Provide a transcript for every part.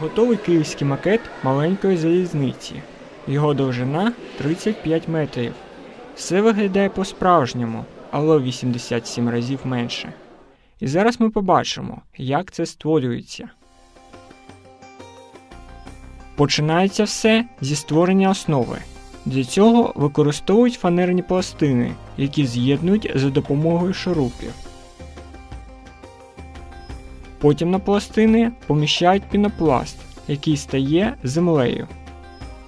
Готовий київський макет маленької залізниці. Його довжина 35 метрів. Все виглядає по-справжньому, але в 87 разів менше. І зараз ми побачимо, як це створюється. Починається все зі створення основи. Для цього використовують фанерні пластини, які з'єднують за допомогою шурупів. Потім на пластини поміщають пінопласт, який стає землею.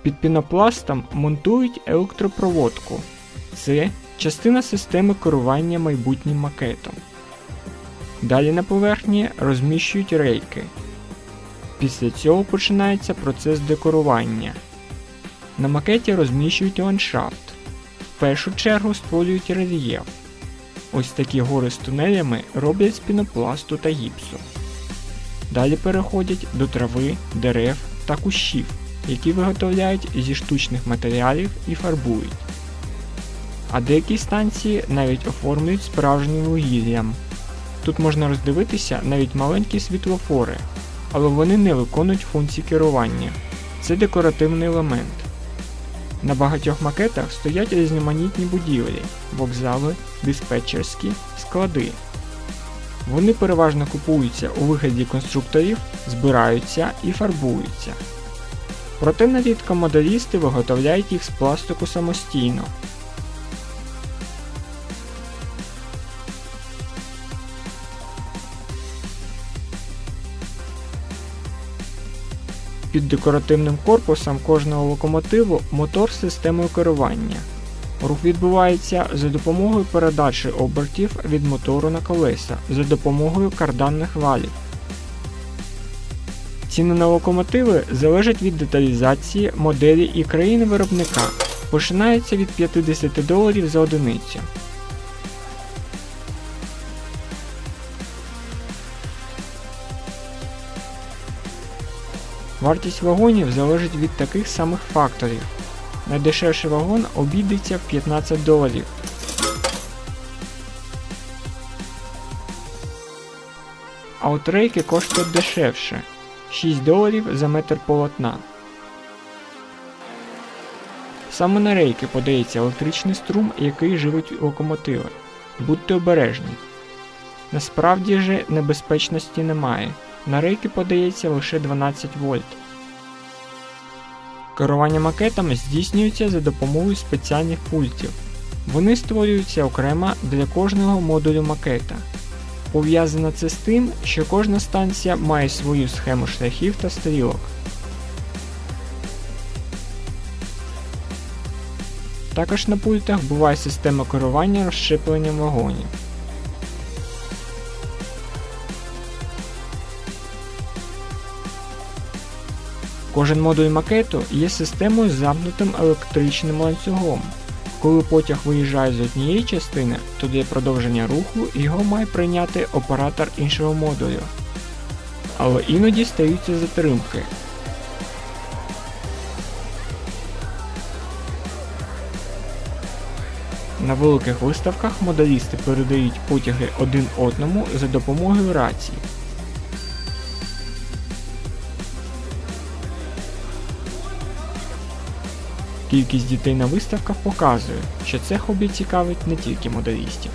Під пінопластом монтують електропроводку. Це частина системи керування майбутнім макетом. Далі на поверхні розміщують рейки. Після цього починається процес декорування. На макеті розміщують ландшафт. В першу чергу створюють рельєф. Ось такі гори з тунелями роблять з пінопласту та гіпсу. Далі переходять до трави, дерев та кущів, які виготовляють зі штучних матеріалів і фарбують. А деякі станції навіть оформлюють справжнім вугіллям. Тут можна роздивитися навіть маленькі світлофори, але вони не виконують функції керування. Це декоративний елемент. На багатьох макетах стоять різноманітні будівлі, вокзали, диспетчерські, склади. Вони переважно купуються у вигляді конструкторів, збираються і фарбуються. Проте нарідко моделісти виготовляють їх з пластику самостійно. Під декоративним корпусом кожного локомотиву мотор з системою керування. Рух відбувається за допомогою передачі обертів від мотору на колеса за допомогою карданних валів. Ціни на локомотиви залежать від деталізації, моделі і країни виробника. Починається від 50 доларів за одиницю. Вартість вагонів залежить від таких самих факторів. Найдешевший вагон обійдеться в 15 доларів. А от рейки коштують дешевше 6 доларів за метр полотна. Саме на рейки подається електричний струм, який живить локомотиви. Будьте обережні. Насправді же небезпечності немає. На рейки подається лише 12 вольт. Керування макетами здійснюється за допомогою спеціальних пультів. Вони створюються окремо для кожного модулю макета. Пов'язано це з тим, що кожна станція має свою схему шляхів та стрілок. Також на пультах буває система керування розщепленням вагонів. Кожен модуль макету є системою з замкнутим електричним ланцюгом. Коли потяг виїжджає з однієї частини, то для продовження руху його має прийняти оператор іншого модулю. Але іноді стаються затримки. На великих виставках моделісти передають потяги один одному за допомогою рації. Кількість дітей на виставках показує, що це хобі цікавить не тільки моделістів.